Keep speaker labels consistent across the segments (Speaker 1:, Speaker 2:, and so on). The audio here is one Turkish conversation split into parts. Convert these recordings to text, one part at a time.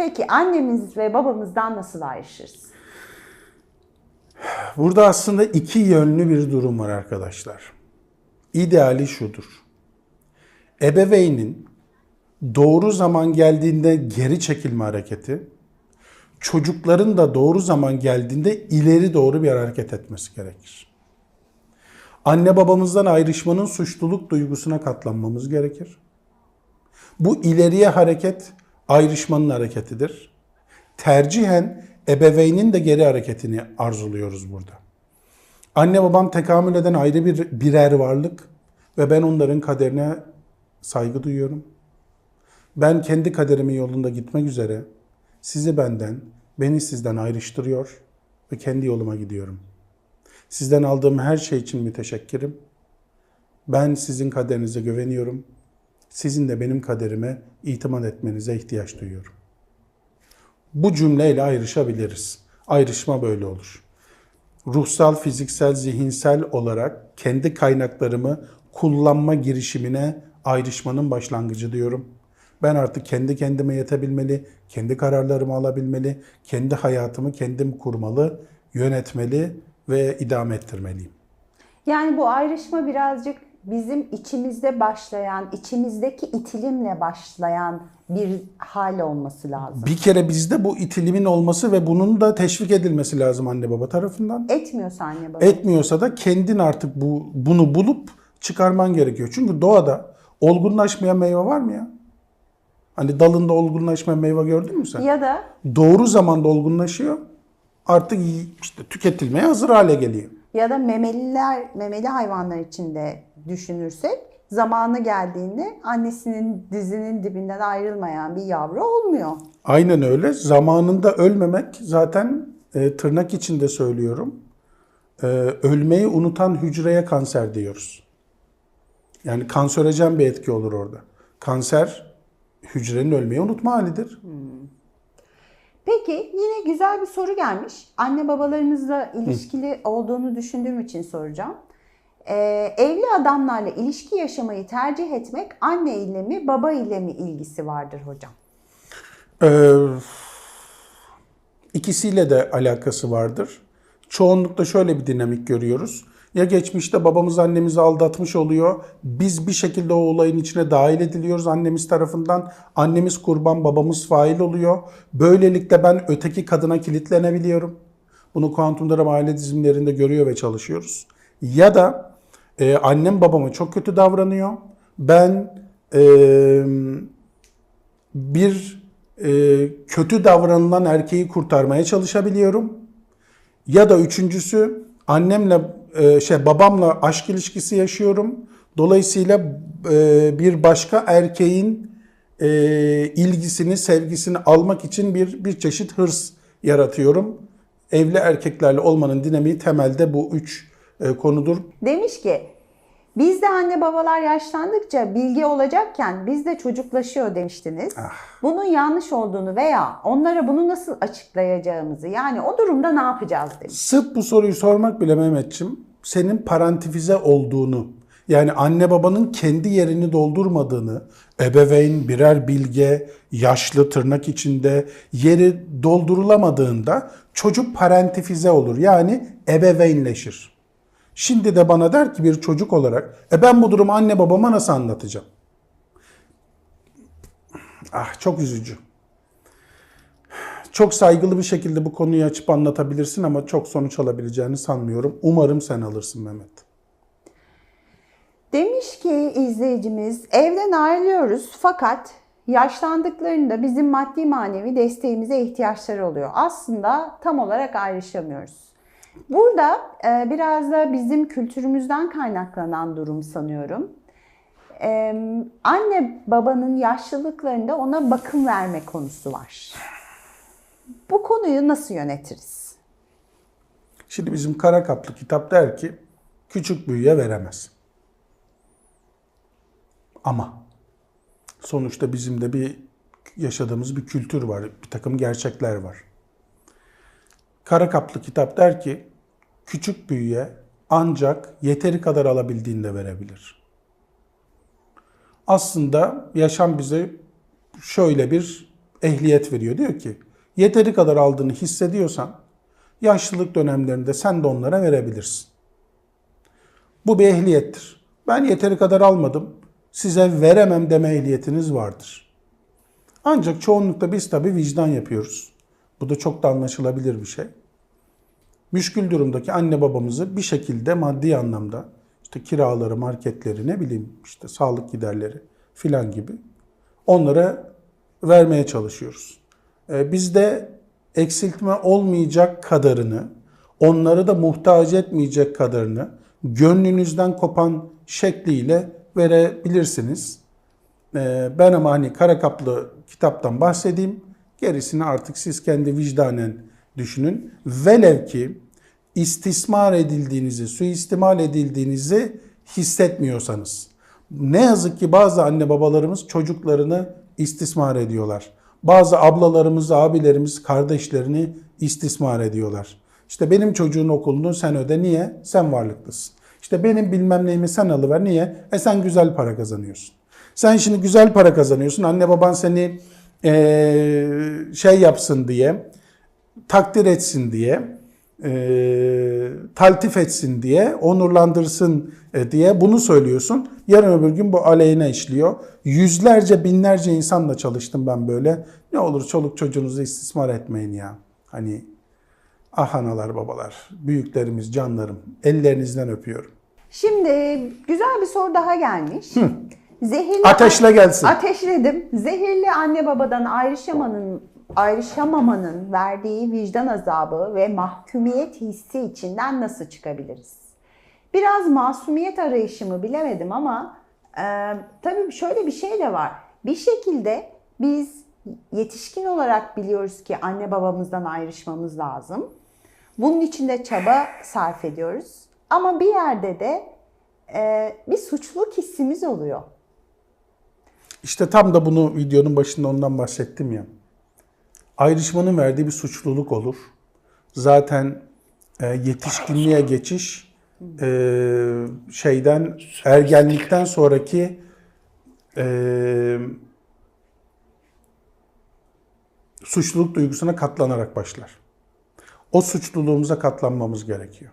Speaker 1: Peki annemiz ve babamızdan nasıl ayrışırız?
Speaker 2: Burada aslında iki yönlü bir durum var arkadaşlar. İdeali şudur. Ebeveynin doğru zaman geldiğinde geri çekilme hareketi, çocukların da doğru zaman geldiğinde ileri doğru bir hareket etmesi gerekir. Anne babamızdan ayrışmanın suçluluk duygusuna katlanmamız gerekir. Bu ileriye hareket ayrışmanın hareketidir. Tercihen ebeveynin de geri hareketini arzuluyoruz burada. Anne babam tekamül eden ayrı bir birer varlık ve ben onların kaderine saygı duyuyorum. Ben kendi kaderimin yolunda gitmek üzere sizi benden, beni sizden ayrıştırıyor ve kendi yoluma gidiyorum. Sizden aldığım her şey için müteşekkirim. Ben sizin kaderinize güveniyorum. Sizin de benim kaderime itimat etmenize ihtiyaç duyuyorum. Bu cümleyle ayrışabiliriz. Ayrışma böyle olur. Ruhsal, fiziksel, zihinsel olarak kendi kaynaklarımı kullanma girişimine ayrışmanın başlangıcı diyorum. Ben artık kendi kendime yetebilmeli, kendi kararlarımı alabilmeli, kendi hayatımı kendim kurmalı, yönetmeli ve idame ettirmeliyim.
Speaker 1: Yani bu ayrışma birazcık bizim içimizde başlayan, içimizdeki itilimle başlayan bir hal olması lazım.
Speaker 2: Bir kere bizde bu itilimin olması ve bunun da teşvik edilmesi lazım anne baba tarafından.
Speaker 1: Etmiyorsa anne baba.
Speaker 2: Etmiyorsa da kendin artık bu bunu bulup çıkarman gerekiyor. Çünkü doğada olgunlaşmayan meyve var mı ya? Hani dalında olgunlaşmayan meyve gördün mü sen?
Speaker 1: Ya da
Speaker 2: Doğru zamanda olgunlaşıyor. Artık işte tüketilmeye hazır hale geliyor.
Speaker 1: Ya da memeliler, memeli hayvanlar içinde düşünürsek zamanı geldiğinde annesinin dizinin dibinden ayrılmayan bir yavru olmuyor.
Speaker 2: Aynen öyle. Zamanında ölmemek zaten e, tırnak içinde söylüyorum. E, ölmeyi unutan hücreye kanser diyoruz. Yani kanserojen bir etki olur orada. Kanser hücrenin ölmeyi unutma halidir.
Speaker 1: Peki yine güzel bir soru gelmiş. Anne babalarımızla ilişkili olduğunu düşündüğüm için soracağım. Ee, evli adamlarla ilişki yaşamayı tercih etmek anne ile mi baba ile mi ilgisi vardır hocam?
Speaker 2: Ee, ikisiyle de alakası vardır. Çoğunlukla şöyle bir dinamik görüyoruz. Ya geçmişte babamız annemizi aldatmış oluyor. Biz bir şekilde o olayın içine dahil ediliyoruz annemiz tarafından. Annemiz kurban, babamız fail oluyor. Böylelikle ben öteki kadına kilitlenebiliyorum. Bunu kuantum drama aile dizimlerinde görüyor ve çalışıyoruz. Ya da e, annem babama çok kötü davranıyor. Ben e, bir e, kötü davranılan erkeği kurtarmaya çalışabiliyorum. Ya da üçüncüsü annemle e, şey babamla aşk ilişkisi yaşıyorum. Dolayısıyla e, bir başka erkeğin e, ilgisini, sevgisini almak için bir bir çeşit hırs yaratıyorum. Evli erkeklerle olmanın dinamiği temelde bu üç konudur.
Speaker 1: Demiş ki biz de anne babalar yaşlandıkça bilgi olacakken biz de çocuklaşıyor demiştiniz. Bunun yanlış olduğunu veya onlara bunu nasıl açıklayacağımızı yani o durumda ne yapacağız demiş.
Speaker 2: Sırf bu soruyu sormak bile Mehmetçim senin parantifize olduğunu yani anne babanın kendi yerini doldurmadığını, ebeveyn birer bilge, yaşlı tırnak içinde yeri doldurulamadığında çocuk parantifize olur. Yani ebeveynleşir. Şimdi de bana der ki bir çocuk olarak, e ben bu durumu anne babama nasıl anlatacağım? Ah çok üzücü. Çok saygılı bir şekilde bu konuyu açıp anlatabilirsin ama çok sonuç alabileceğini sanmıyorum. Umarım sen alırsın Mehmet.
Speaker 1: Demiş ki izleyicimiz evden ayrılıyoruz fakat yaşlandıklarında bizim maddi manevi desteğimize ihtiyaçları oluyor. Aslında tam olarak ayrışamıyoruz. Burada e, biraz da bizim kültürümüzden kaynaklanan durum sanıyorum. E, anne babanın yaşlılıklarında ona bakım verme konusu var. Bu konuyu nasıl yönetiriz?
Speaker 2: Şimdi bizim kara kaplı kitap der ki küçük büyüye veremez. Ama sonuçta bizim de bir yaşadığımız bir kültür var, bir takım gerçekler var. Kara kaplı kitap der ki küçük büyüye ancak yeteri kadar alabildiğinde verebilir. Aslında yaşam bize şöyle bir ehliyet veriyor. Diyor ki yeteri kadar aldığını hissediyorsan yaşlılık dönemlerinde sen de onlara verebilirsin. Bu bir ehliyettir. Ben yeteri kadar almadım. Size veremem deme ehliyetiniz vardır. Ancak çoğunlukla biz tabii vicdan yapıyoruz. Bu da çok da anlaşılabilir bir şey. Müşkül durumdaki anne babamızı bir şekilde maddi anlamda işte kiraları, marketleri, ne bileyim işte sağlık giderleri filan gibi onlara vermeye çalışıyoruz. Ee, Biz de eksiltme olmayacak kadarını, onları da muhtaç etmeyecek kadarını gönlünüzden kopan şekliyle verebilirsiniz. Ee, Ben ama hani kara kaplı kitaptan bahsedeyim. Gerisini artık siz kendi vicdanen düşünün. Velev ki istismar edildiğinizi, suistimal edildiğinizi hissetmiyorsanız. Ne yazık ki bazı anne babalarımız çocuklarını istismar ediyorlar. Bazı ablalarımız, abilerimiz kardeşlerini istismar ediyorlar. İşte benim çocuğun okulunu sen öde. Niye? Sen varlıklısın. İşte benim bilmem neyimi sen alıver. Niye? E sen güzel para kazanıyorsun. Sen şimdi güzel para kazanıyorsun. Anne baban seni eee, şey yapsın diye, takdir etsin diye, eee, taltif etsin diye, onurlandırsın e, diye bunu söylüyorsun. Yarın öbür gün bu aleyhine işliyor. Yüzlerce, binlerce insanla çalıştım ben böyle. Ne olur çoluk çocuğunuzu istismar etmeyin ya. Hani ah analar babalar, büyüklerimiz, canlarım, ellerinizden öpüyorum.
Speaker 1: Şimdi güzel bir soru daha gelmiş. Zehirli
Speaker 2: Ateşle gelsin.
Speaker 1: Ateşledim. Zehirli anne babadan ayrışamanın ayrışamamanın verdiği vicdan azabı ve mahkumiyet hissi içinden nasıl çıkabiliriz? Biraz masumiyet arayışımı bilemedim ama e, tabii şöyle bir şey de var. Bir şekilde biz yetişkin olarak biliyoruz ki anne babamızdan ayrışmamız lazım. Bunun için de çaba sarf ediyoruz. Ama bir yerde de e, bir suçluluk hissimiz oluyor.
Speaker 2: İşte tam da bunu videonun başında ondan bahsettim ya. Ayrışmanın verdiği bir suçluluk olur. Zaten e, yetişkinliğe geçiş e, şeyden ergenlikten sonraki e, suçluluk duygusuna katlanarak başlar. O suçluluğumuza katlanmamız gerekiyor.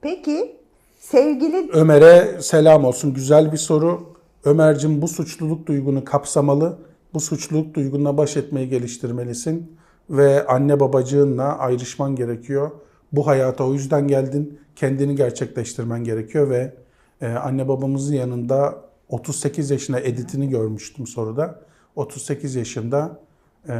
Speaker 1: Peki sevgili
Speaker 2: Ömer'e selam olsun. Güzel bir soru. Ömer'cim bu suçluluk duygunu kapsamalı. Bu suçluluk duygunla baş etmeyi geliştirmelisin. Ve anne babacığınla ayrışman gerekiyor. Bu hayata o yüzden geldin. Kendini gerçekleştirmen gerekiyor ve e, anne babamızın yanında 38 yaşına editini görmüştüm soruda. 38 yaşında e,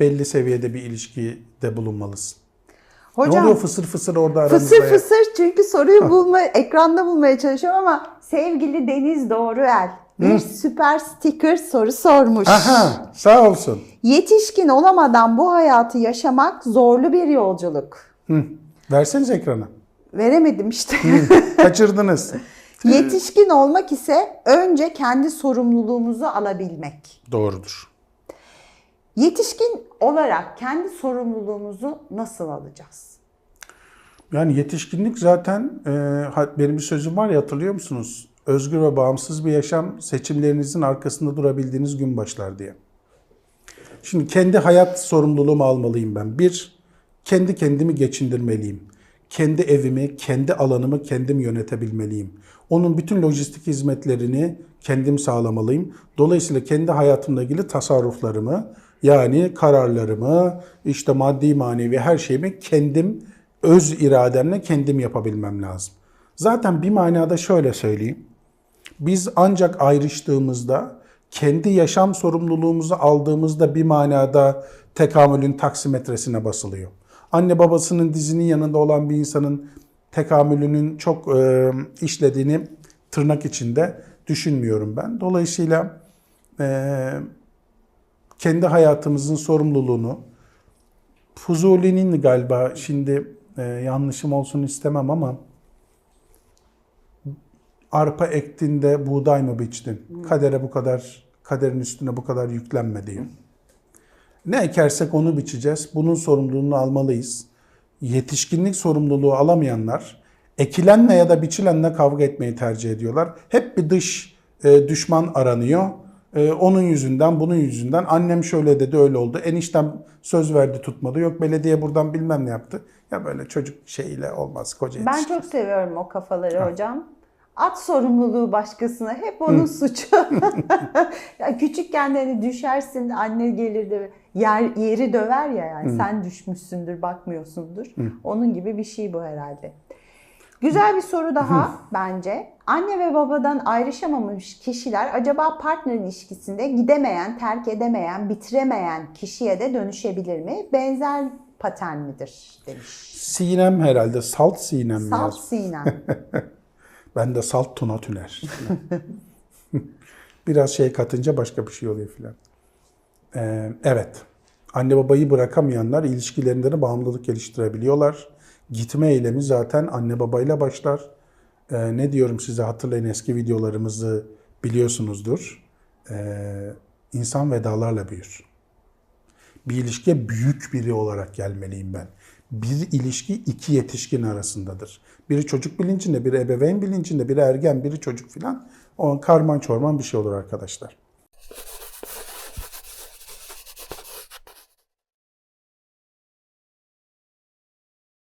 Speaker 2: belli seviyede bir ilişkide bulunmalısın. Ne
Speaker 1: hocam
Speaker 2: oluyor fısır fısır orada aranızda?
Speaker 1: fısır fısır çünkü soruyu bulma ekranda bulmaya çalışıyorum ama sevgili Deniz Doğruel bir süper sticker soru sormuş.
Speaker 2: Aha, sağ olsun.
Speaker 1: Yetişkin olamadan bu hayatı yaşamak zorlu bir yolculuk.
Speaker 2: Hı. Verseniz ekrana.
Speaker 1: Veremedim işte.
Speaker 2: Kaçırdınız.
Speaker 1: Yetişkin olmak ise önce kendi sorumluluğumuzu alabilmek.
Speaker 2: Doğrudur.
Speaker 1: Yetişkin olarak kendi sorumluluğumuzu nasıl alacağız?
Speaker 2: Yani yetişkinlik zaten e, benim bir sözüm var ya hatırlıyor musunuz? Özgür ve bağımsız bir yaşam seçimlerinizin arkasında durabildiğiniz gün başlar diye. Şimdi kendi hayat sorumluluğumu almalıyım ben. Bir, kendi kendimi geçindirmeliyim. Kendi evimi, kendi alanımı kendim yönetebilmeliyim. Onun bütün lojistik hizmetlerini kendim sağlamalıyım. Dolayısıyla kendi hayatımla ilgili tasarruflarımı, yani kararlarımı, işte maddi manevi her şeyimi kendim öz irademle kendim yapabilmem lazım. Zaten bir manada şöyle söyleyeyim. Biz ancak ayrıştığımızda, kendi yaşam sorumluluğumuzu aldığımızda bir manada tekamülün taksimetresine basılıyor. Anne babasının dizinin yanında olan bir insanın tekamülünün çok e, işlediğini tırnak içinde düşünmüyorum ben. Dolayısıyla e, kendi hayatımızın sorumluluğunu Fuzuli'nin galiba şimdi e, yanlışım olsun istemem ama arpa ektiğinde buğday mı biçtin? Kadere bu kadar, kaderin üstüne bu kadar yüklenme diyor. Ne ekersek onu biçeceğiz. Bunun sorumluluğunu almalıyız. Yetişkinlik sorumluluğu alamayanlar ekilenle ya da biçilenle kavga etmeyi tercih ediyorlar. Hep bir dış e, düşman aranıyor. Ee, onun yüzünden, bunun yüzünden annem şöyle dedi, öyle oldu. Eniştem söz verdi, tutmadı. Yok belediye buradan bilmem ne yaptı. Ya böyle çocuk şeyiyle olmaz koca
Speaker 1: Ben çok seviyorum o kafaları hocam. At sorumluluğu başkasına. Hep onun suçu. ya küçükken de hani düşersin anne gelir de yer, yeri döver ya yani sen düşmüşsündür bakmıyorsundur. Onun gibi bir şey bu herhalde. Güzel bir soru daha bence. Anne ve babadan ayrışamamış kişiler acaba partner ilişkisinde gidemeyen, terk edemeyen, bitiremeyen kişiye de dönüşebilir mi? Benzer patern midir demiş.
Speaker 2: Sinem herhalde, salt sinem mi
Speaker 1: Salt? Sinem.
Speaker 2: Ben de salt Tuna Tüner. Biraz şey katınca başka bir şey oluyor filan. Ee, evet. Anne babayı bırakamayanlar ilişkilerinde de bağımlılık geliştirebiliyorlar. Gitme eylemi zaten anne babayla başlar. Ee, ne diyorum size hatırlayın eski videolarımızı biliyorsunuzdur. Ee, insan vedalarla büyür. Bir ilişkiye büyük biri olarak gelmeliyim ben. Bir ilişki iki yetişkin arasındadır. Biri çocuk bilincinde, biri ebeveyn bilincinde, biri ergen, biri çocuk filan. O karman çorman bir şey olur arkadaşlar.